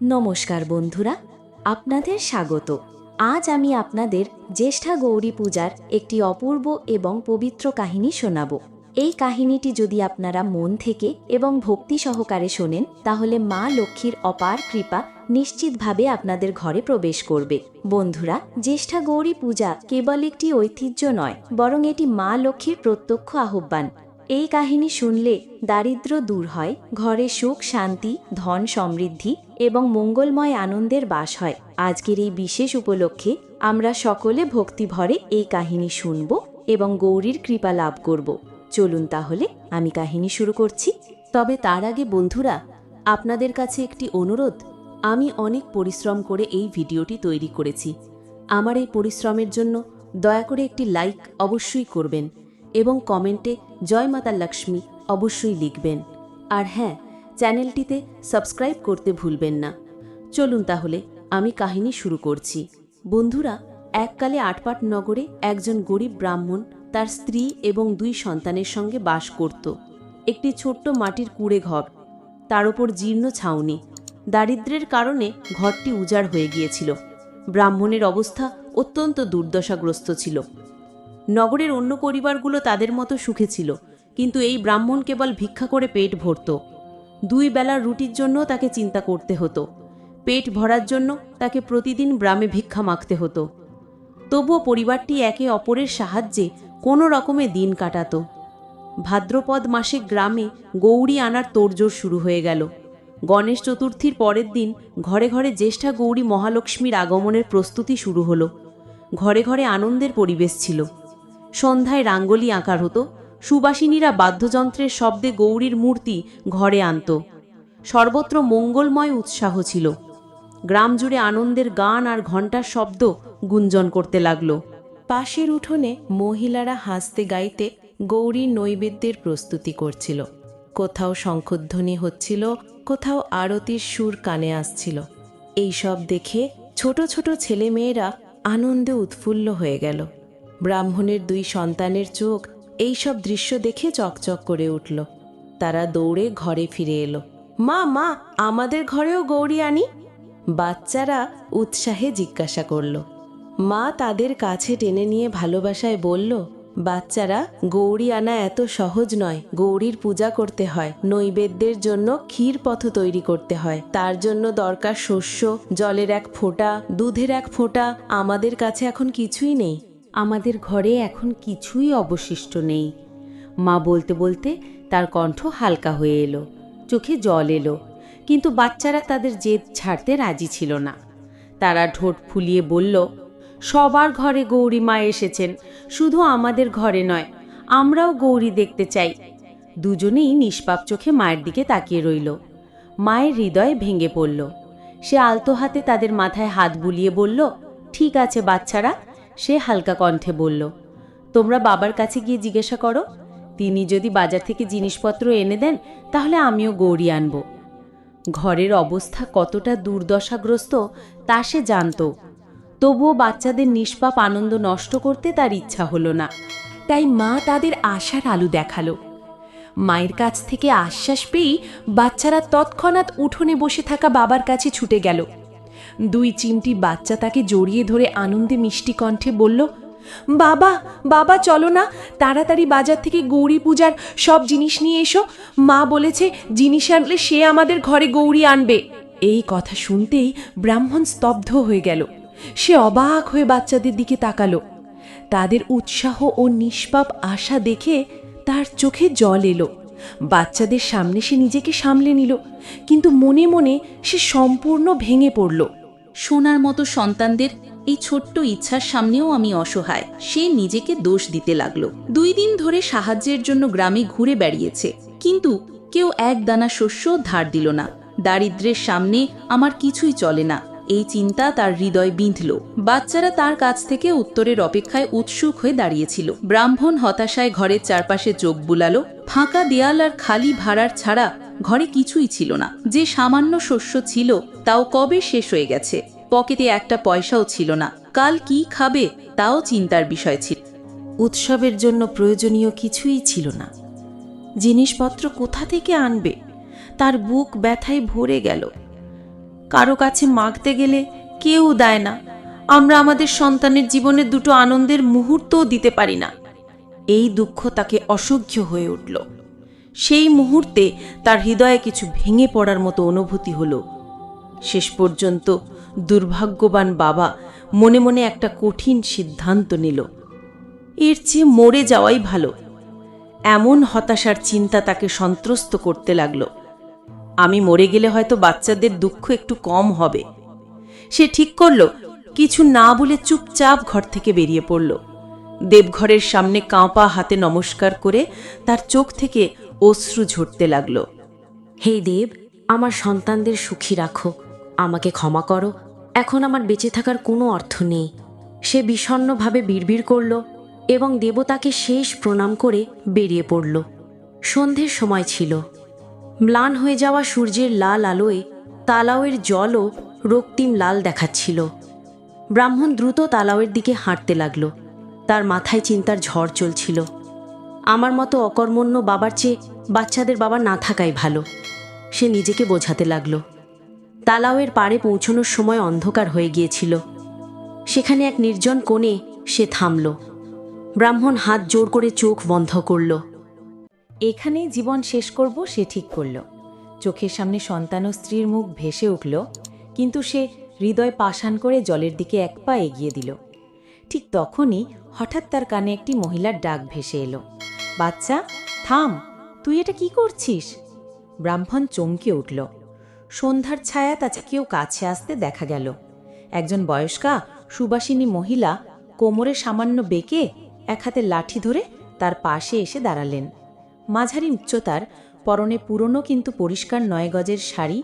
নমস্কার বন্ধুরা, আপনাদের স্বাগত। আজ আমি আপনাদের জ্যেষ্ঠা গৌরী পূজার একটি অপূর্ব এবং পবিত্র কাহিনী শোনাব। এই কাহিনীটি যদি আপনারা মন থেকে এবং ভক্তি সহকারে শোনেন, তাহলে মা লক্ষ্মীর অপার কৃপা নিশ্চিতভাবে আপনাদের ঘরে প্রবেশ করবে। বন্ধুরা, জ্যেষ্ঠা গৌরী পূজা কেবল একটি ঐতিহ্য নয়, বরং এটি মা লক্ষ্মীর প্রত্যক্ষ আহ্বান। এই কাহিনী শুনলে দারিদ্র্য দূর হয়, ঘরে সুখ, শান্তি, ধন সমৃদ্ধি এবং মঙ্গলময় আনন্দের বাস হয়। আজকের এই বিশেষ উপলক্ষে আমরা সকলে ভক্তিভরে এই কাহিনী শুনব এবং গৌরীর কৃপা লাভ করব। চলুন তাহলে, আমি কাহিনী শুরু করছি। তবে তার আগে বন্ধুরা, আপনাদের কাছে একটি অনুরোধ, আমি অনেক পরিশ্রম করে এই ভিডিওটি তৈরি করেছি। আমার এই পরিশ্রমের জন্য দয়া করে একটি লাইক অবশ্যই করবেন। এবং কমেন্টে জয় মাতা লক্ষ্মী অবশ্যই লিখবেন। আর হ্যাঁ চ্যানেলটিতে সাবস্ক্রাইব করতে ভুলবেন না। চলুন তাহলে, আমি কাহিনী শুরু করছি। বন্ধুরা, এককালে আটপাট নগরে একজন গরিব ব্রাহ্মণ তার স্ত্রী এবং দুই সন্তানের সঙ্গে বাস করত। একটি ছোট্ট মাটির কুড়ে ঘর। তার ওপর জীর্ণ ছাউনি। দারিদ্র্যের কারণে ঘরটি উজাড় হয়ে গিয়েছিল। ব্রাহ্মণের অবস্থা অত্যন্ত দুর্দশাগ্রস্ত ছিল। নগরের অন্য পরিবারগুলো তাদের মতো সুখে ছিল, কিন্তু এই ব্রাহ্মণ কেবল ভিক্ষা করে পেট ভরত। দুই বেলার রুটির জন্য তাকে চিন্তা করতে হতো। পেট ভরার জন্য তাকে প্রতিদিন গ্রামে ভিক্ষা মাখতে হতো। তবুও পরিবারটি একে অপরের সাহায্যে কোনো রকমে দিন কাটাত। ভাদ্রপদ মাসে গ্রামে গৌরী আনার তোড়জোড় শুরু হয়ে গেল। গণেশ চতুর্থীর পরের দিন ঘরে ঘরে জ্যেষ্ঠা গৌরী মহালক্ষ্মীর আগমনের প্রস্তুতি শুরু হলো। ঘরে ঘরে আনন্দের পরিবেশ ছিল। সন্ধ্যায় রাঙ্গলি আঁকার হতো। সুবাসিনীরা বাদ্যযন্ত্রের শব্দে গৌরীর মূর্তি ঘরে আনত। সর্বত্র মঙ্গলময় উৎসাহ ছিল। গ্রাম জুড়ে আনন্দের গান আর ঘণ্টার শব্দ গুঞ্জন করতে লাগল। পাশের উঠোনে মহিলারা হাসতে গাইতে গৌরীর নৈবেদ্যের প্রস্তুতি করছিল। কোথাও শঙ্খধ্বনি হচ্ছিল, কোথাও আরতির সুর কানে আসছিল। এইসব দেখে ছোট ছোট ছেলে মেয়েরা আনন্দে উৎফুল্ল হয়ে গেল। ব্রাহ্মণের দুই সন্তানের চোখ এই সব দৃশ্য দেখে চকচক করে উঠল। তারা দৌড়ে ঘরে ফিরে এলো। মা মা, আমাদের ঘরেও গৌরী আনি? বাচ্চারা উৎসাহে জিজ্ঞাসা করল। মা তাদের কাছে টেনে নিয়ে ভালোবাসায় বলল, বাচ্চারা, গৌরী আনা এত সহজ নয়। গৌরীর পূজা করতে হয়। নৈবেদ্যের জন্য ক্ষীর পথ তৈরি করতে হয়। তার জন্য দরকার শস্য, জলের এক ফোঁটা, দুধের এক ফোঁটা। আমাদের কাছে এখন কিছুই নেই। আমাদের ঘরে এখন কিছুই অবশিষ্ট নেই। মা বলতে বলতে তার কণ্ঠ হালকা হয়ে এলো, চোখে জল এলো, কিন্তু বাচ্চারা তাদের জেদ ছাড়তে রাজি ছিল না। তারা ঠোঁট ফুলিয়ে বলল, সবার ঘরে গৌরী মা এসেছেন, শুধু আমাদের ঘরে নয়, আমরাও গৌরী দেখতে চাই। দুজনেই নিষ্পাপ চোখে মায়ের দিকে তাকিয়ে রইল। মায়ের হৃদয় ভেঙে পড়ল। সে আলতো হাতে তাদের মাথায় হাত বুলিয়ে বলল, ঠিক আছে বাচ্চারা সে হালকা কণ্ঠে বলল, তোমরা বাবার কাছে গিয়ে জিজ্ঞাসা করো। তিনি যদি বাজার থেকে জিনিসপত্র এনে দেন, তাহলে আমিও গৌরী আনব। ঘরের অবস্থা কতটা দুর্দশাগ্রস্ত, তা সে জানত। তবুও বাচ্চাদের নিষ্পাপ আনন্দ নষ্ট করতে তার ইচ্ছা হলো না। তাই মা তাদের আশার আলু দেখাল। মায়ের কাছ থেকে আশ্বাস পেয়েই বাচ্চারা তৎক্ষণাৎ উঠোনে বসে থাকা বাবার কাছে ছুটে গেল। দুই চিমটি বাচ্চা তাকে জড়িয়ে ধরে আনন্দে মিষ্টি কণ্ঠে বলল, বাবা বাবা, চলো না, তাড়াতাড়ি বাজার থেকে গৌরী পূজার সব জিনিস নিয়ে এসো। মা বলেছে, জিনিস আনলে সে আমাদের ঘরে গৌরী আনবে। এই কথা শুনতেই ব্রাহ্মণ স্তব্ধ হয়ে গেল। সে অবাক হয়ে বাচ্চাদের দিকে তাকালো। তাদের উৎসাহ ও নিষ্পাপ আশা দেখে তার চোখে জল এলো। বাচ্চাদের সামনে সে নিজেকে সামলে নিল, কিন্তু মনে মনে সে সম্পূর্ণ ভেঙে পড়ল। সোনার মতো সন্তানদের এই ছোট্ট ইচ্ছার সামনেও আমি অসহায়। সে নিজেকে দোষ দিতে লাগল। দুই দিন ধরে সাহায্যের জন্য গ্রামে ঘুরে বেড়িয়েছে। কিন্তু কেউ এক দানা শস্য ধার দিল না। দারিদ্রের সামনে আমার কিছুই চলে না। এই চিন্তা তার হৃদয় বিঁধল। বাচ্চারা তার কাছ থেকে উত্তরের অপেক্ষায় উৎসুক হয়ে দাঁড়িয়েছিল। ব্রাহ্মণ হতাশায় ঘরের চারপাশে চোখ বুলালো। ফাঁকা দেয়াল আর খালি ভাড়ার ছাড়া ঘরে কিছুই ছিল না। যে সামান্য শস্য ছিল, তাও কবে শেষ হয়ে গেছে? পকেটে একটা পয়সাও ছিল না। কাল কি খাবে, তাও চিন্তার বিষয় ছিল। উৎসবের জন্য প্রয়োজনীয় কিছুই ছিল না। জিনিসপত্র কোথা থেকে আনবে? তার বুক ব্যথায় ভরে গেল। কারও কাছে মাগতে গেলে কেউ দেয় না। আমরা আমাদের সন্তানের জীবনে দুটো আনন্দের মুহূর্তও দিতে পারি না। এই দুঃখ তাকে অসহ্য হয়ে উঠল। সেই মুহূর্তে তার হৃদয়ে কিছু ভেঙে পড়ার মতো অনুভূতি হলো। শেষ পর্যন্ত দুর্ভাগ্যবান বাবা মনে মনে একটা কঠিন সিদ্ধান্ত নিল। এর চেয়ে মরে যাওয়াই ভালো। এমন হতাশার চিন্তা তাকে সন্ত্রস্ত করতে লাগল। আমি মরে গেলে হয়তো বাচ্চাদের দুঃখ একটু কম হবে। সে ঠিক করল, কিছু না বলে চুপচাপ ঘর থেকে বেরিয়ে পড়ল। দেবঘরের সামনে কাঁপা হাতে নমস্কার করে তার চোখ থেকে অশ্রু ঝরতে লাগল। হে দেব, আমার সন্তানদের সুখী রাখো। আমাকে ক্ষমা করো। এখন আমার বেঁচে থাকার কোনো অর্থ নেই। সে বিষণ্ণভাবে বিড়বিড় করল এবং দেবতাকে শেষ প্রণাম করে বেরিয়ে পড়ল। সন্ধ্যের সময় ছিল। ম্লান হয়ে যাওয়া সূর্যের লাল আলোয় তালাওয়ের জলও রক্তিম লাল দেখাচ্ছিল। ব্রাহ্মণ দ্রুত তালাওয়ের দিকে হাঁটতে লাগল। তার মাথায় চিন্তার ঝড় চলছিল। আমার মতো অকর্মণ্য বাবার চেয়ে বাচ্চাদের বাবা না থাকাই ভালো। সে নিজেকে বোঝাতে লাগল। তালাওয়ের পাড়ে পৌঁছনোর সময় অন্ধকার হয়ে গিয়েছিল। সেখানে এক নির্জন কোণে সে থামল। ব্রাহ্মণ হাত জোর করে চোখ বন্ধ করল। এখানেই জীবন শেষ করব সে ঠিক করল। চোখের সামনে সন্তান ও স্ত্রীর মুখ ভেসে উঠল, কিন্তু সে হৃদয় পাষাণ করে জলের দিকে এক পা এগিয়ে দিল। ঠিক তখনই হঠাৎ তার কানে একটি মহিলার ডাক ভেসে এলো। বাচ্চা, থাম! তুই এটা কি করছিস? ব্রাহ্মণ চমকে উঠল। সন্ধ্যার ছায়া তাছে কেউ কাছে আসতে দেখা গেল। একজন বয়স্কা, সুবাসিনী মহিলা কোমরে সামান্য বেঁকে এক হাতে লাঠি ধরে তার পাশে এসে দাঁড়ালেন। মাঝারি উচ্চতার, পরনে পুরনো কিন্তু পরিষ্কার নয় গজের শাড়ি,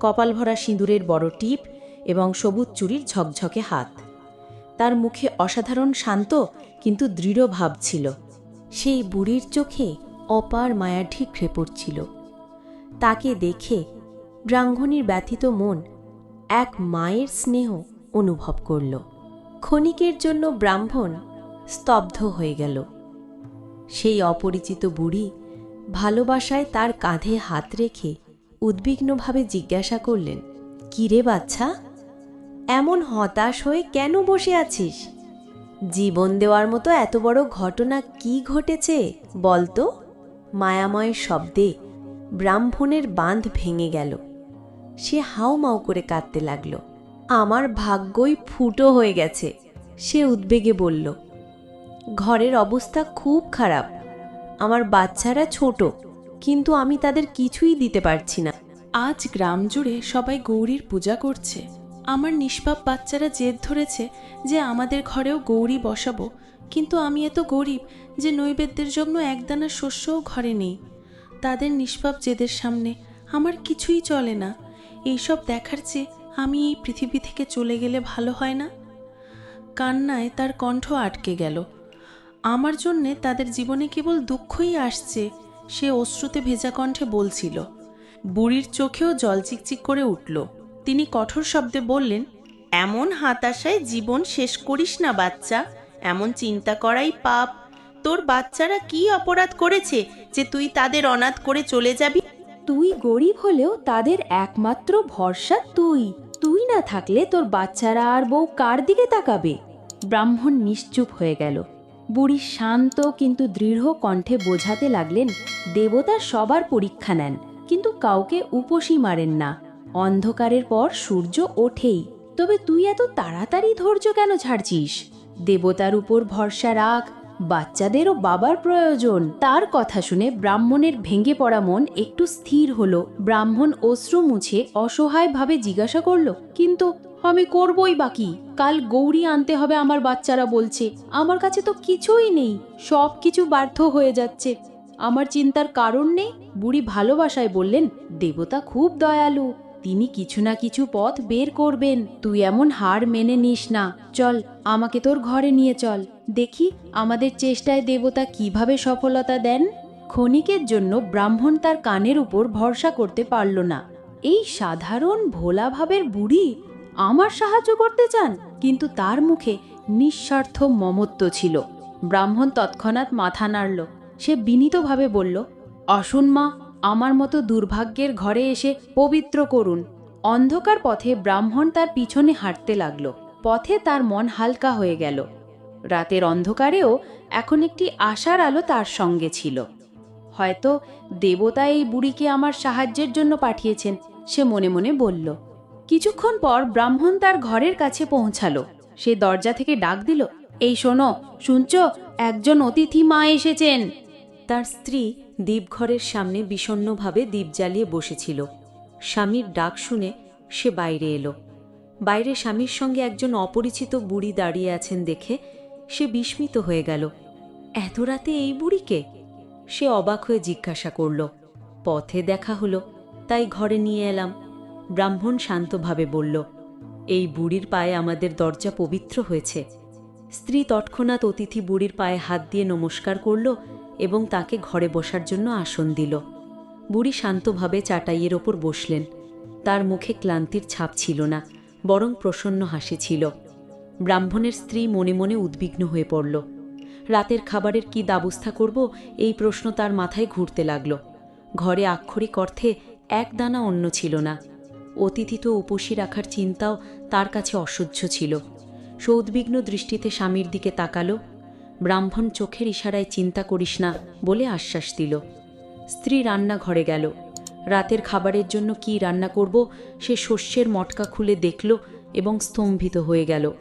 কপাল ভরা সিঁদুরের বড় টিপ এবং সবুজ চুরির ঝকঝকে হাত। তার মুখে অসাধারণ শান্ত কিন্তু দৃঢ় ভাব ছিল। সেই বুড়ির চোখে অপার মায়া ঠিকরে পড়ছিল। তাকে দেখে ব্রাহ্মণীর ব্যথিত মন এক মায়ের স্নেহ অনুভব করল। ক্ষণিকের জন্য ব্রাহ্মণ স্তব্ধ হয়ে গেল। সেই অপরিচিত বুড়ি ভালোবাসায় তার কাঁধে হাত রেখে উদ্বিগ্নভাবে জিজ্ঞাসা করলেন, কিরে বাচ্চা, এমন হতাশ হয়ে কেন বসে আছিস? জীবন দেওয়ার মতো এত বড় ঘটনা কি ঘটেছে বলতো মায়াময়ের শব্দে ব্রাহ্মণের বাঁধ ভেঙে গেল। সে হাউমাউ করে কাঁদতে লাগল। আমার ভাগ্যই ফুটো হয়ে গেছে সে উদ্বেগে বলল। ঘরের অবস্থা খুব খারাপ। আমার বাচ্চারা ছোট, কিন্তু আমি তাদের কিছুই দিতে পারছি না। আজ গ্রাম জুড়ে সবাই গৌরীর পূজা করছে। আমার নিষ্পাপ বাচ্চারা জেদ ধরেছে যে আমাদের ঘরেও গৌরী বসাবো, কিন্তু আমি এত গরিব যে নৈবেদ্যের জন্য একদানা শস্যও ঘরে নেই। তাদের নিষ্পাপ জেদের সামনে আমার কিছুই চলে না। এইসব দেখার চেয়ে আমি এই পৃথিবী থেকে চলে গেলে ভালো হয় না? কান্নায় তার কণ্ঠ আটকে গেল। আমার জন্যে তাদের জীবনে কেবল দুঃখই আসছে, সে অশ্রুতে ভেজা কণ্ঠে বলছিল। বুড়ির চোখেও জল চিকচিক করে উঠল। তিনি কঠোর শব্দে বললেন, এমন হাতাশায় জীবন শেষ করিস না বাচ্চা। এমন চিন্তা করাই পাপ। তোর বাচ্চারা কি অপরাধ করেছে যে তুই তাদের অনাথ করে চলে যাবি? তুই গরিব হলেও তাদের একমাত্র ভরসা তুই। তুই না থাকলে তোর বাচ্চারা আর বউ কার দিকে তাকাবে? ব্রাহ্মণ নিশ্চুপ হয়ে গেল। বুড়ি শান্ত কিন্তু দৃঢ় কণ্ঠে বোঝাতে লাগলেন, দেবতা সবার পরীক্ষা নেন, কিন্তু কাউকে উপসী মারেন না। অন্ধকারের পর সূর্য ওঠেই। তবে তুই এত তাড়াতাড়ি ধৈর্য কেন ছাড়ছিস দেবতার উপর ভরসা রাখ বাচ্চাদেরও বাবার প্রয়োজন। তার কথা শুনে ব্রাহ্মণের ভেঙে পড়া মন একটু স্থির হলো। ব্রাহ্মণ অশ্রু মুছে অসহায়ভাবে জিজ্ঞাসা করল, কিন্তু আমি করবই বাকি কাল গৌরী আনতে হবে আমার বাচ্চারা বলছে। আমার কাছে তো কিছুই নেই, সব কিছু ব্যর্থ হয়ে যাচ্ছে। আমার চিন্তার কারণ নেই? বুড়ি ভালোবাসায় বললেন, দেবতা খুব দয়ালু। তিনি কিছু না কিছু পথ বের করবেন। তুই এমন হার মেনে নিস না। চল, আমাকে তোর ঘরে নিয়ে চল। দেখি আমাদের চেষ্টায় দেবতা কীভাবে সফলতা দেন। ক্ষণিকের জন্য ব্রাহ্মণ তার কানের উপর ভরসা করতে পারল না। এই সাধারণ ভোলাভাবের বুড়ি আমার সাহায্য করতে চান? কিন্তু তার মুখে নিঃস্বার্থ মমত্ব ছিল। ব্রাহ্মণ তৎক্ষণাৎ মাথা নাড়ল। সে বিনীতভাবে বলল অসুন মা আমার মতো দুর্ভাগ্যের ঘরে এসে পবিত্র করুন। অন্ধকার পথে ব্রাহ্মণ তার পিছনে হাঁটতে লাগল। পথে তার মন হালকা হয়ে গেল। রাতের অন্ধকারেও এখন একটি আশার আলো তার সঙ্গে ছিল। হয়তো দেবতা এই বুড়িকে আমার সাহায্যের জন্য পাঠিয়েছেন, সে মনে মনে বলল। কিছুক্ষণ পর ব্রাহ্মণ তার ঘরের কাছে পৌঁছালো। সে দরজা থেকে ডাক দিল, এই শোনো, শুনছ, একজন অতিথি মা এসেছেন। তার স্ত্রী দ্বীপঘরের সামনে বিষণ্ণভাবে দ্বীপ জ্বালিয়ে বসেছিল। স্বামীর ডাক শুনে সে বাইরে এলো। বাইরে স্বামীর সঙ্গে একজন অপরিচিত বুড়ি দাঁড়িয়ে আছেন দেখে সে বিস্মিত হয়ে গেল। এত রাতে এই বুড়িকে? সে অবাক হয়ে জিজ্ঞাসা করল। পথে দেখা হলো, তাই ঘরে নিয়ে এলাম। ব্রাহ্মণ শান্তভাবে বলল, এই বুড়ির পায়ে আমাদের দরজা পবিত্র হয়েছে। স্ত্রী তৎক্ষণাৎ অতিথি বুড়ির পায়ে হাত দিয়ে নমস্কার করল এবং তাকে ঘরে বসার জন্য আসন দিল। বুড়ি শান্তভাবে চাটাইয়ের ওপর বসলেন। তার মুখে ক্লান্তির ছাপ ছিল না, বরং প্রসন্ন হাসি ছিল। ব্রাহ্মণের স্ত্রী মনে মনে উদ্বিগ্ন হয়ে পড়ল। রাতের খাবারের কি ব্যবস্থা করব, এই প্রশ্ন তার মাথায় ঘুরতে লাগল। ঘরে আক্ষরিক অর্থে এক দানা অন্ন ছিল না। অতিথি তো উপসী রাখার চিন্তাও তার কাছে অসহ্য ছিল। সৌদ্বিগ্ন দৃষ্টিতে স্বামীর দিকে তাকালো ব্রাহ্মণ চোখের ইশারায় চিন্তা করিস না বলে আশ্বাস দিল। স্ত্রী রান্নাঘরে গেল। রাতের খাবারের জন্য কি রান্না করব সে শস্যের মটকা খুলে দেখল এবং স্তম্ভিত হয়ে গেল।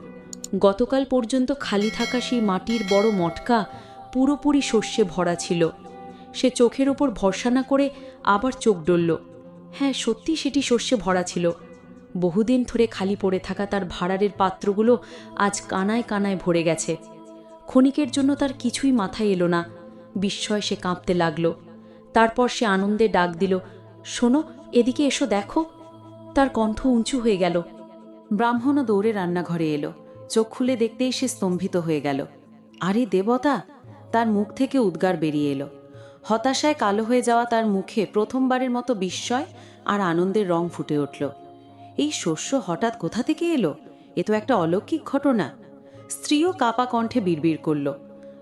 গতকাল পর্যন্ত খালি থাকা সেই মাটির বড় মটকা পুরোপুরি শস্যে ভরা ছিল। সে চোখের ওপর ভরসা না করে আবার চোখ ডলল। হ্যাঁ সত্যি সেটি শস্যে ভরা ছিল। বহুদিন ধরে খালি পড়ে থাকা তার ভাড়ারের পাত্রগুলো আজ কানায় কানায় ভরে গেছে। ক্ষণিকের জন্য তার কিছুই মাথায় এলো না। বিস্ময় সে কাঁপতে লাগল। তারপর সে আনন্দে ডাক দিল, শোনো, এদিকে এসো, দেখো। তার কণ্ঠ উঁচু হয়ে গেল। ব্রাহ্মণও দৌড়ে রান্নাঘরে এলো। চোখ খুলে দেখতেই সে স্তম্ভিত হয়ে গেল। আরে দেবতা! তার মুখ থেকে উদ্গার বেরিয়ে এলো। হতাশায় কালো হয়ে যাওয়া তার মুখে প্রথমবারের মতো বিস্ময় আর আনন্দের রং ফুটে উঠল। এই শস্য হঠাৎ কোথা থেকে এলো? এ তো একটা অলৌকিক ঘটনা। স্ত্রীও কাপা কণ্ঠে বিড়বিড় করল।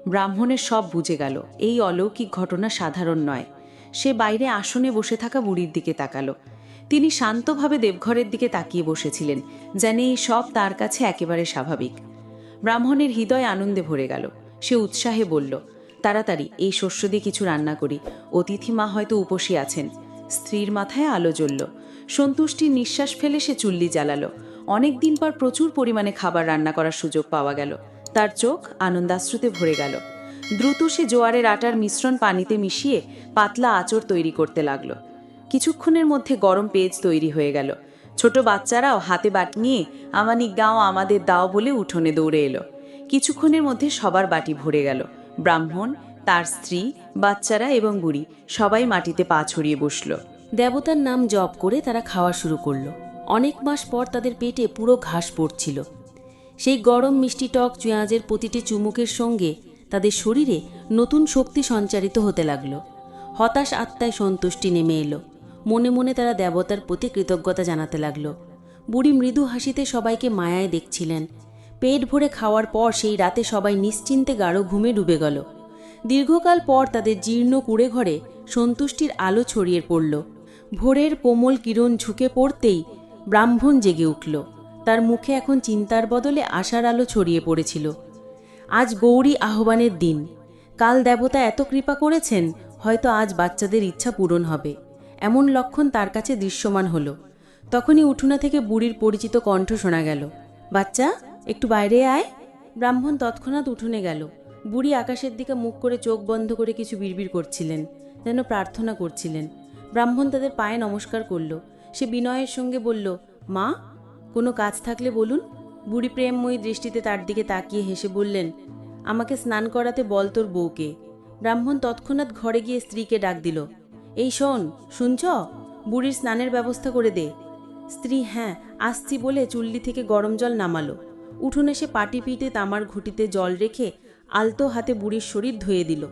ব্রাহ্মণের সব বুঝে গেল, এই অলৌকিক ঘটনা সাধারণ নয়। সে বাইরে আসনে বসে থাকা বুড়ির দিকে তাকালো। তিনি শান্তভাবে দেবঘরের দিকে তাকিয়ে বসেছিলেন, যেন এই সব তার কাছে একেবারে স্বাভাবিক। ব্রাহ্মণের হৃদয় আনন্দে ভরে গেল। সে উৎসাহে বলল, তাড়াতাড়ি, এই শস্য দিয়ে কিছু রান্না করি। অতিথি মা হয়তো উপসী আছেন। স্ত্রীর মাথায় আলো জ্বলল। সন্তুষ্টির নিঃশ্বাস ফেলে সে চুল্লি জ্বালালো। অনেক দিন পর প্রচুর পরিমাণে খাবার রান্না করার সুযোগ পাওয়া গেল। তার চোখ আনন্দাশ্রুতে ভরে গেল। দ্রুত সে জোয়ারের আটার মিশ্রণ পানিতে মিশিয়ে পাতলা আঁচড় তৈরি করতে লাগল। কিছুক্ষণের মধ্যে গরম পেজ তৈরি হয়ে গেল। ছোট বাচ্চারাও হাতে বাটি নিয়ে আমানিক গাঁও আমাদের দাও বলে উঠোনে দৌড়ে এলো। কিছুক্ষণের মধ্যে সবার বাটি ভরে গেল। ব্রাহ্মণ, তার স্ত্রী, বাচ্চারা এবং বুড়ি সবাই মাটিতে পা ছড়িয়ে বসল। দেবতার নাম জপ করে তারা খাওয়া শুরু করল। অনেক মাস পর তাদের পেটে পুরো ঘাস পড়ছিল। সেই গরম মিষ্টি টক পেঁয়াজের প্রতিটি চুমুকের সঙ্গে তাদের শরীরে নতুন শক্তি সঞ্চারিত হতে লাগল। হতাশ আত্মায় সন্তুষ্টি নেমে এলো। মনে মনে তারা দেবতার প্রতি কৃতজ্ঞতা জানাতে লাগল। বুড়ি মৃদু হাসিতে সবাইকে মায়ায় দেখছিলেন। পেট ভরে খাওয়ার পর সেই রাতে সবাই নিশ্চিন্তে গাঢ় ঘুমে ডুবে গেল। দীর্ঘকাল পর তাদের জীর্ণ কুড়ে ঘরে সন্তুষ্টির আলো ছড়িয়ে পড়ল। ভোরের কোমল কিরণ ঝুঁকে পড়তেই ব্রাহ্মণ জেগে উঠল। তার মুখে এখন চিন্তার বদলে আশার আলো ছড়িয়ে পড়েছিল। আজ গৌরী আহ্বানের দিন। কাল দেবতা এত কৃপা করেছেন, হয়তো আজ বাচ্চাদের ইচ্ছা পূরণ হবে। এমন লক্ষণ তার কাছে দৃশ্যমান হলো। তখনই উঠোনা থেকে বুড়ির পরিচিত কণ্ঠ শোনা গেল। বাচ্চা, একটু বাইরে আয়। ব্রাহ্মণ তৎক্ষণাৎ উঠোনে গেল। বুড়ি আকাশের দিকে মুখ করে চোখ বন্ধ করে কিছু বিড়বিড় করছিলেন, যেন প্রার্থনা করছিলেন। ব্রাহ্মণ তাদের পায়ে নমস্কার করল। সে বিনয়ের সঙ্গে বলল, মা, কোনো কাজ থাকলে বলুন। বুড়ি প্রেমময়ী দৃষ্টিতে তার দিকে তাকিয়ে হেসে বললেন, আমাকে স্নান করাতে বল তোর বউকে। ব্রাহ্মণ তৎক্ষণাৎ ঘরে গিয়ে স্ত্রীকে ডাক দিল, এই শোন, শুনছ? বুড়ির স্নানের ব্যবস্থা করে দে। স্ত্রী হ্যাঁ আসছি বলে চুল্লি থেকে গরম জল নামালো। উঠোনে সে পাটি পিটে তামার ঘুটিতে জল রেখে আলতো হাতে বুড়ির শরীর ধুয়ে দিল।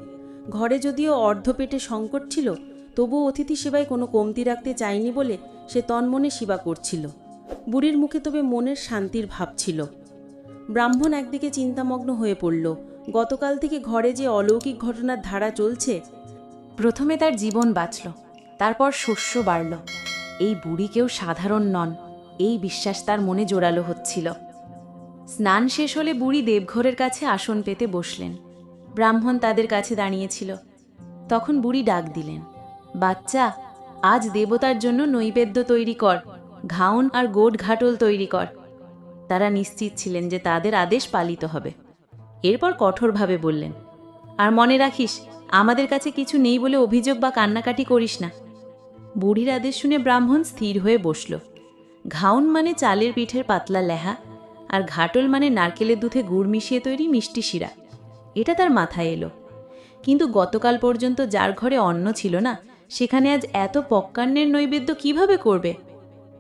ঘরে যদিও অর্ধ পেটে সংকট ছিল তবুও অতিথি সেবায় কোনো কমতি রাখতে চায়নি বলে সে তন্মনে সেবা করছিল। বুড়ির মুখে তবে মনের শান্তির ভাব ছিল। ব্রাহ্মণ একদিকে চিন্তামগ্ন হয়ে পড়ল। গতকাল থেকে ঘরে যে অলৌকিক ঘটনার ধারা চলছে, প্রথমে তার জীবন বাঁচল, তারপর শস্য বাড়ল। এই বুড়ি কেউ সাধারণ নন, এই বিশ্বাস তার মনে জোরালো হচ্ছিল। স্নান শেষ হলে বুড়ি দেবঘরের কাছে আসন পেতে বসলেন। ব্রাহ্মণ তাদের কাছে দাঁড়িয়েছিল। তখন বুড়ি ডাক দিলেন বাচ্চা, আজ দেবতার জন্য নৈবেদ্য তৈরি কর, ঘাউন আর গোট ঘাটল তৈরি কর। তারা নিশ্চিত ছিলেন যে তাদের আদেশ পালিত হবে। এরপর কঠোরভাবে বললেন, আর মনে রাখিস, আমাদের কাছে কিছু নেই বলে অভিযোগ বা কান্নাকাটি করিস না। বুড়ির আদেশ শুনে ব্রাহ্মণ স্থির হয়ে বসল। ঘাউন মানে চালের পিঠের পাতলা লেহা, আর ঘাটল মানে নারকেলের দুধে গুড় মিশিয়ে তৈরি মিষ্টি শিরা। এটা তার মাথায় এলো। কিন্তু গতকাল পর্যন্ত যার ঘরে অন্ন ছিল না সেখানে আজ এত পক্কান্নের নৈবেদ্য কীভাবে করবে?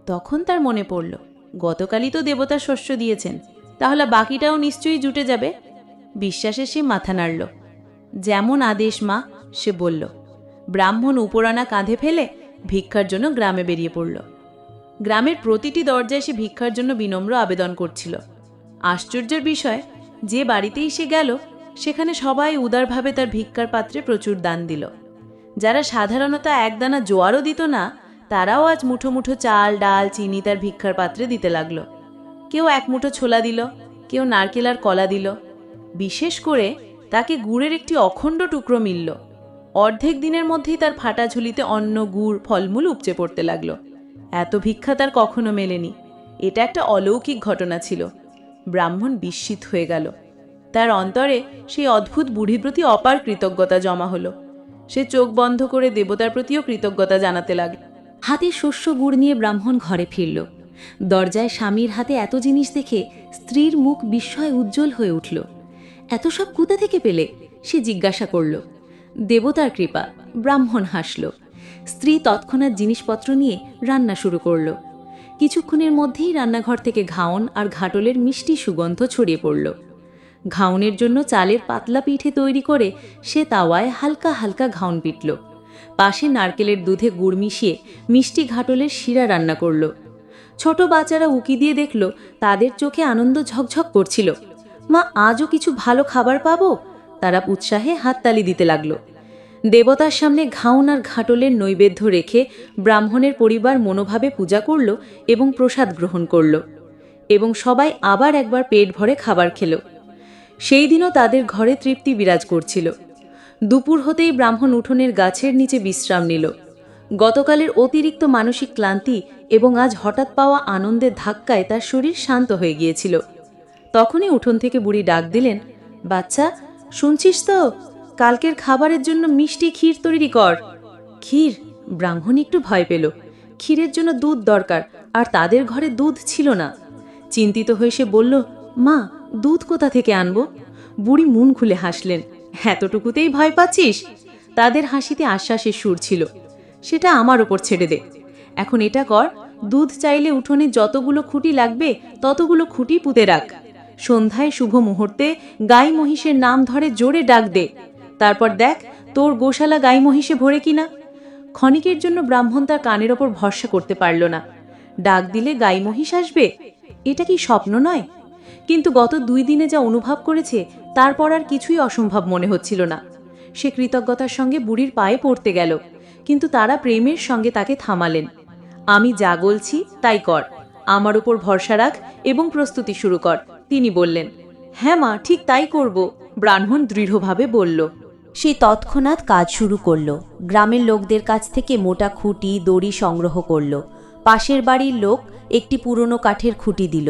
তখন তার মনে পড়ল, গতকালই তো দেবতা শস্য দিয়েছেন, তাহলে বাকিটাও নিশ্চয়ই জুটে যাবে? বিশ্বাসে সে মাথা নাড়ল। যেমন আদেশ, মা, সে বলল, ব্রাহ্মণ উপরানা কাঁধে ফেলে ভিক্ষার জন্য গ্রামে বেরিয়ে পড়ল। গ্রামের প্রতিটি দরজায় সে ভিক্ষার জন্য বিনম্র আবেদন করছিল। আশ্চর্যের বিষয়, যে বাড়িতেই সে গেল, সেখানে সবাই উদারভাবে তার ভিক্ষার পাত্রে প্রচুর দান দিল। যারা সাধারণত একদানা জোয়ারও দিত না, তারাও আজ মুঠো মুঠো চাল, ডাল, চিনি তার ভিক্ষার পাত্রে দিতে লাগল। কেউ এক মুঠো ছোলা দিল, কেউ নারকেল আর কলা দিল। বিশেষ করে তাকে গুড়ের একটি অখণ্ড টুকরো মিলল। অর্ধেক দিনের মধ্যেই তার ফাটা ঝুলিতে অন্ন, গুড়, ফলমূল উপচে পড়তে লাগল। এত ভিক্ষা তার কখনো মেলেনি। এটা একটা অলৌকিক ঘটনা ছিল। ব্রাহ্মণ বিস্মিত হয়ে গেল। তার অন্তরে সেই অদ্ভুত বুড়ির প্রতি অপার কৃতজ্ঞতা জমা হলো। সে চোখ বন্ধ করে দেবতার প্রতিও কৃতজ্ঞতা জানাতে লাগল। হাতে শস্য গুড় নিয়ে ব্রাহ্মণ ঘরে ফিরল। দরজায় স্বামীর হাতে এত জিনিস দেখে স্ত্রীর মুখ বিস্ময় উজ্জ্বল হয়ে উঠল। এত সব কোথা থেকে পেলে? সে জিজ্ঞাসা করল। দেবতার কৃপা, ব্রাহ্মণ হাসল। স্ত্রী তৎক্ষণাৎ জিনিসপত্র নিয়ে রান্না শুরু করল। কিছুক্ষণের মধ্যেই রান্নাঘর থেকে ঘাওন আর ঘাটলের মিষ্টি সুগন্ধ ছড়িয়ে পড়ল। ঘাউনের জন্য চালের পাতলা পিঠে তৈরি করে সে তাওয়ায় হালকা হালকা ঘাউন পিটল। পাশে নারকেলের দুধে গুড় মিশিয়ে মিষ্টি ঘাটলের শিরা রান্না করল। ছোট বাচ্চারা উকি দিয়ে দেখল তাদের চোখে আনন্দ ঝকঝক করছিল। মা, আজও কিছু ভালো খাবার পাবো? তারা উৎসাহে হাততালি দিতে লাগল। দেবতার সামনে ঘাউন আর ঘাটলের নৈবেদ্য রেখে ব্রাহ্মণের পরিবার মনোভাবে পূজা করল এবং প্রসাদ গ্রহণ করল। এবং সবাই আবার একবার পেট ভরে খাবার খেল। সেই দিনও তাদের ঘরে তৃপ্তি বিরাজ করছিল। দুপুর হতেই ব্রাহ্মণ উঠোনের গাছের নিচে বিশ্রাম নিল। গতকালের অতিরিক্ত মানসিক ক্লান্তি এবং আজ হঠাৎ পাওয়া আনন্দের ধাক্কায় তার শরীর শান্ত হয়ে গিয়েছিল। তখনই উঠোন থেকে বুড়ি ডাক দিলেন, বাচ্চা, শুনছিস তো? কালকের খাবারের জন্য মিষ্টি ক্ষীর তৈরি কর। ক্ষীর? ব্রাহ্মণ একটু ভয় পেল। ক্ষীরের জন্য দুধ দরকার, আর তাদের ঘরে দুধ ছিল না। চিন্তিত হয়ে সে বলল, মা দুধ কোথা থেকে আনব? বুড়ি মন খুলে হাসলেন। এতটুকুতেই ভয় পাচ্ছিস? তাদের হাসিতে আশ্বাসের সুর ছিল। সেটা আমার ওপর ছেড়ে দে। এখন এটা কর, দুধ চাইলে উঠোনে যতগুলো খুঁটি লাগবে, ততগুলো খুঁটি পুঁতে রাখ। সন্ধ্যায় শুভ মুহূর্তে গাই মহিষের নাম ধরে জোরে ডাক দে। তারপর দেখ, তোর গোশালা গাই মহিষে ভরে কিনা? ক্ষণিকের জন্য ব্রাহ্মণ তার কানের ওপর ভরসা করতে পারল না। ডাক দিলে গাই মহিষ আসবে? এটা কি স্বপ্ন নয়? কিন্তু গত দুই দিনে যা অনুভব করেছে, তারপর আর কিছুই অসম্ভব মনে হচ্ছিল না। সে কৃতজ্ঞতার সঙ্গে বুড়ির পায়ে পড়তে গেল, কিন্তু তারা প্রেমের সঙ্গে তাকে থামালেন। আমি যা বলছি, তাই কর। আমার উপর ভরসা রাখ এবং প্রস্তুতি শুরু কর। তিনি বললেন। হ্যাঁ মা, ঠিক তাই করব, ব্রাহ্মণ দৃঢ়ভাবে বলল। সে তৎক্ষণাৎ কাজ শুরু করল। গ্রামের লোকদের কাছ থেকে মোটা খুঁটি, দড়ি সংগ্রহ করল। পাশের বাড়ির লোক একটি পুরনো কাঠের খুঁটি দিল।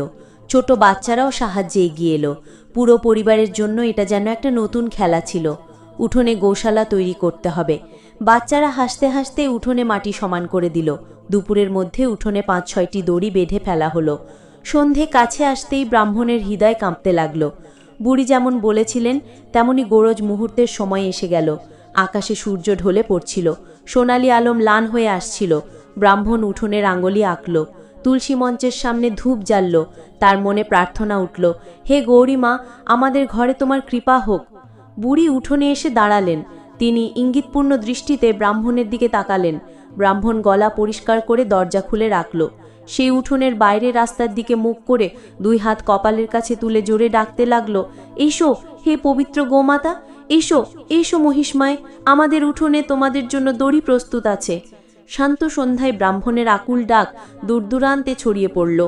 ছোট বাচ্চারাও সাহায্যে এগিয়ে এলো। পুরো পরিবারের জন্য এটা যেন একটা নতুন খেলা ছিল। উঠোনে গোশালা তৈরি করতে হবে। বাচ্চারা হাসতে হাসতে উঠোনে মাটি সমান করে দিল। দুপুরের মধ্যে উঠোনে পাঁচ ছয়টি দড়ি বেঁধে ফেলা হলো। সন্ধে কাছে আসতেই ব্রাহ্মণের হৃদয় কাঁপতে লাগল। বুড়ি যেমন বলেছিলেন, তেমনি গোরজ মুহূর্তের সময় এসে গেল। আকাশে সূর্য ঢলে পড়ছিল। সোনালি আলম লান হয়ে আসছিল। ব্রাহ্মণ উঠোনের আঙ্গলি আঁকল। তুলসী মঞ্চের সামনে ধূপ জ্বালল, তার মনে প্রার্থনা উঠল, হে গৌরী মা আমাদের ঘরে তোমার কৃপা হোক। বুড়ি উঠোনে এসে দাঁড়ালেন। তিনি ইঙ্গিতপূর্ণ দৃষ্টিতে ব্রাহ্মণের দিকে তাকালেন। ব্রাহ্মণ গলা পরিষ্কার করে দরজা খুলে রাখল। সেই উঠোনের বাইরে রাস্তার দিকে মুখ করে দুই হাত কপালের কাছে তুলে জোরে ডাকতে লাগল, এসো, হে পবিত্র গোমাতা, এসো এসো মহিষ্মায়, আমাদের উঠোনে তোমাদের জন্য দড়ি প্রস্তুত আছে। শান্ত সন্ধ্যায় ব্রাহ্মণের আকুল ডাক দূরদূরান্তে ছড়িয়ে পড়ল।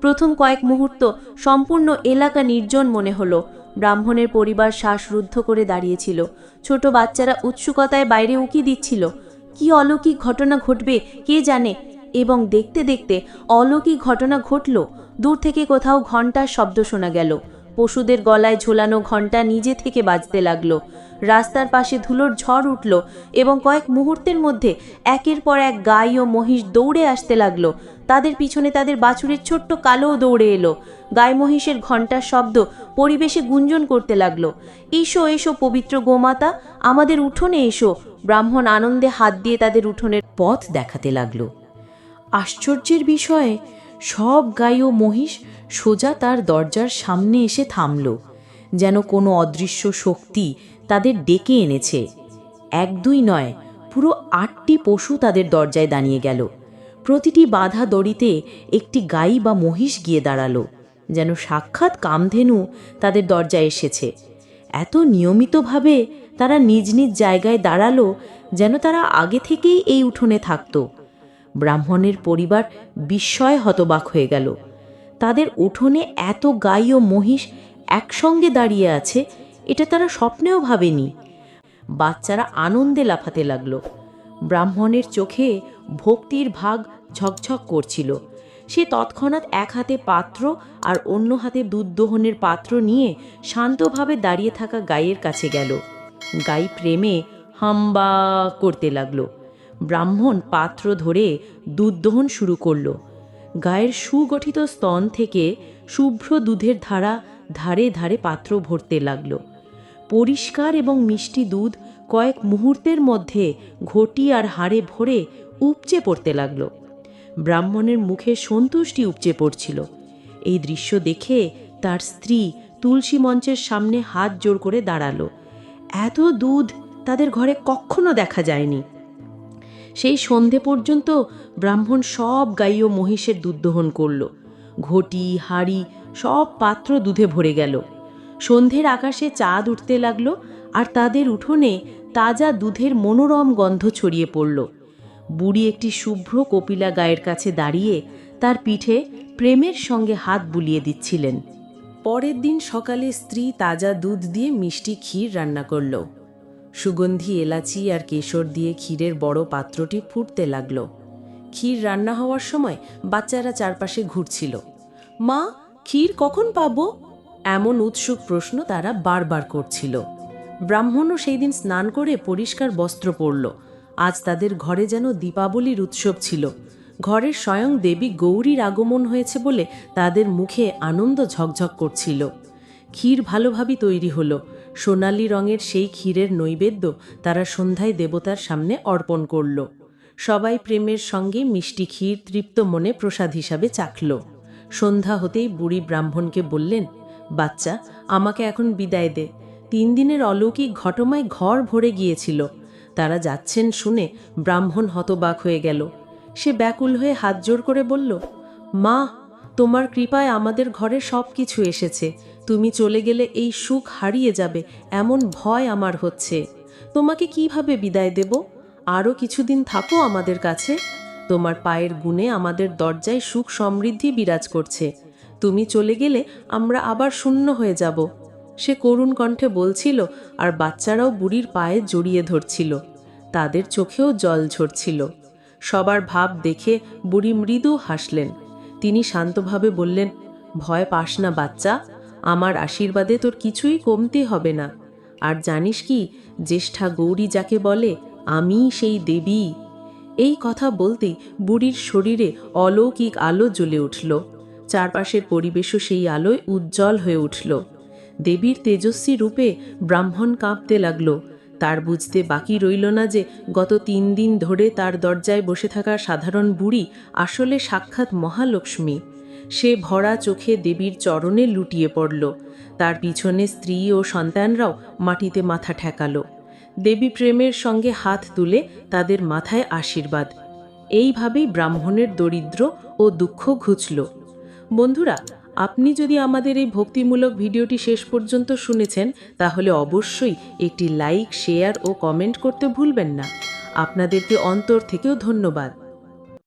প্রথম কয়েক মুহূর্ত সম্পূর্ণ এলাকা নির্জন মনে হলো। ব্রাহ্মণের পরিবার শ্বাসরুদ্ধ করে দাঁড়িয়েছিল। ছোট বাচ্চারা উৎসুকতায় বাইরে উঁকি দিচ্ছিল। কি অলৌকিক ঘটনা ঘটবে কে জানে? এবং দেখতে দেখতে অলৌকিক ঘটনা ঘটল। দূর থেকে কোথাও ঘণ্টার শব্দ শোনা গেল। পশুদের গলায় ঝোলানো ঘণ্টা নিজে থেকে বাজতে লাগল। রাস্তার পাশে ধুলোর ঝড় উঠল এবং কয়েক মুহূর্তের মধ্যে একের পর এক গাই ও মহিষ দৌড়ে আসতে লাগল। তাদের পিছনে তাদের বাছুরের ছোট্ট কালোও দৌড়ে এলো। গাই মহিষের ঘণ্টার শব্দ পরিবেশে গুঞ্জন করতে লাগল। এসো এসো, পবিত্র গোমাতা, আমাদের উঠোনে এসো। ব্রাহ্মণ আনন্দে হাত দিয়ে তাদের উঠোনের পথ দেখাতে লাগল। আশ্চর্যের বিষয়ে, সব গাই ও মহিষ সোজা তার দরজার সামনে এসে থামল। যেন কোনো অদৃশ্য শক্তি তাদের ডেকে এনেছে। এক দুই নয়, পুরো আটটি পশু তাদের দরজায় দাঁড়িয়ে গেল। প্রতিটি বাধা দড়িতে একটি গাই বা মহিষ গিয়ে দাঁড়াল, যেন সাক্ষাৎ কামধেনু তাদের দরজায় এসেছে। এত নিয়মিতভাবে তারা নিজ নিজ জায়গায় দাঁড়াল, যেন তারা আগে থেকেই এই উঠোনে থাকতো। ব্রাহ্মণের পরিবার বিস্ময় হতবাক হয়ে গেল। তাদের উঠোনে এত গাই ও মহিষ একসঙ্গে দাঁড়িয়ে আছে এটা তারা স্বপ্নেও ভাবেনি। বাচ্চারা আনন্দে লাফাতে লাগল। ব্রাহ্মণের চোখে ভক্তির ভাগ ঝকঝক করছিল। সে তৎক্ষণাৎ এক হাতে পাত্র আর অন্য হাতে দুধ দোহনের পাত্র নিয়ে শান্তভাবে দাঁড়িয়ে থাকা গায়ের কাছে গেল। গাই প্রেমে হাম্বা করতে লাগল। ব্রাহ্মণ পাত্র ধরে দুধ দোহন শুরু করল। গায়ের সুগঠিত স্তন থেকে শুভ্র দুধের ধারা ধারে ধারে পাত্র ভরতে লাগল। পরিষ্কার এবং মিষ্টি দুধ কয়েক মুহূর্তের মধ্যে ঘটি আর হাড়ে ভরে উপচে পড়তে লাগল। ব্রাহ্মণের মুখে সন্তুষ্টি উপচে পড়ছিল। এই দৃশ্য দেখে তার স্ত্রী তুলসী মঞ্চের সামনে হাত জোর করে দাঁড়াল। এত দুধ তাদের ঘরে কখনো দেখা যায়নি। সেই সন্ধে পর্যন্ত ব্রাহ্মণ সব গাই ও মহিষের দুধ দহন করল। ঘটি, হাড়ি সব পাত্র দুধে ভরে গেল। সন্ধ্যের আকাশে চাঁদ উঠতে লাগল আর তাদের উঠোনে তাজা দুধের মনোরম গন্ধ ছড়িয়ে পড়ল। বুড়ি একটি শুভ্র কপিলা গায়ের কাছে দাঁড়িয়ে তার পিঠে প্রেমের সঙ্গে হাত বুলিয়ে দিচ্ছিলেন। পরের দিন সকালে স্ত্রী তাজা দুধ দিয়ে মিষ্টি ক্ষীর রান্না করল। সুগন্ধি, এলাচি আর কেশর দিয়ে ক্ষীরের বড় পাত্রটি ফুটতে লাগল। ক্ষীর রান্না হওয়ার সময় বাচ্চারা চারপাশে ঘুরছিল। মা, ক্ষীর কখন পাবো? এমন উৎসুক প্রশ্ন তারা বারবার করছিল। ব্রাহ্মণও সেই দিন স্নান করে পরিষ্কার বস্ত্র পরল। আজ তাদের ঘরে যেন দীপাবলির উৎসব ছিল। ঘরের স্বয়ং দেবী গৌরীর আগমন হয়েছে বলে তাদের মুখে আনন্দ ঝকঝক করছিল। ক্ষীর ভালোভাবে তৈরি হলো। সোনালি রঙের সেই ক্ষীরের নৈবেদ্য তারা সন্ধ্যায় দেবতার সামনে অর্পণ করল। সবাই প্রেমের সঙ্গে মিষ্টি ক্ষীর তৃপ্ত মনে প্রসাদ হিসাবে চাখল সন্ধ্যা হতেই বুড়ি ব্রাহ্মণকে বললেন বাচ্চা, আমাকে এখন বিদায় দে। তিন দিনের অলৌকিক ঘটনায় ঘর ভরে গিয়েছিল। তারা যাচ্ছেন শুনে ব্রাহ্মণ হতবাক হয়ে গেল। সে ব্যাকুল হয়ে হাত জোর করে বলল, মা, তোমার কৃপায় আমাদের ঘরে সব কিছু এসেছে। তুমি চলে গেলে এই সুখ হারিয়ে যাবে, এমন ভয় আমার হচ্ছে। তোমাকে কীভাবে বিদায় দেব? আরও কিছুদিন থাকো আমাদের কাছে। তোমার পায়ের গুণে আমাদের দরজায় সুখ সমৃদ্ধি বিরাজ করছে। তুমি চলে গেলে আমরা আবার শূন্য হয়ে যাব। সে করুণ কণ্ঠে বলছিল আর বাচ্চারাও বুড়ির পায়ে জড়িয়ে ধরছিল। তাদের চোখেও জল ঝরছিল। সবার ভাব দেখে বুড়ি মৃদু হাসলেন। তিনি শান্তভাবে বললেন, ভয় পাস না বাচ্চা, আমার আশীর্বাদে তোর কিছুই কমতে হবে না। আর জানিস কি, জ্যেষ্ঠা গৌরী যাকে বলে আমি সেই দেবী। এই কথা বলতেই বুড়ির শরীরে অলৌকিক আলো জ্বলে উঠল। চারপাশের পরিবেশও সেই আলোয় উজ্জ্বল হয়ে উঠল। দেবীর তেজস্বী রূপে ব্রাহ্মণ কাঁপতে লাগল। তার বুঝতে বাকি রইল না যে গত তিন দিন ধরে তার দরজায় বসে থাকা সাধারণ বুড়ি আসলে সাক্ষাৎ মহালক্ষ্মী। সে ভরা চোখে দেবীর চরণে লুটিয়ে পড়ল। তার পিছনে স্ত্রী ও সন্তানরাও মাটিতে মাথা ঠেকালো। দেবী প্রেমের সঙ্গে হাত তুলে তাদের মাথায় আশীর্বাদ। এইভাবেই ব্রাহ্মণের দরিদ্র ও দুঃখ ঘুচল। বন্ধুরা, আপনি যদি আমাদের এই ভক্তিমূলক ভিডিওটি শেষ পর্যন্ত শুনেছেন, তাহলে অবশ্যই একটি লাইক, শেয়ার ও কমেন্ট করতে ভুলবেন না। আপনাদেরকে অন্তর থেকেও ধন্যবাদ।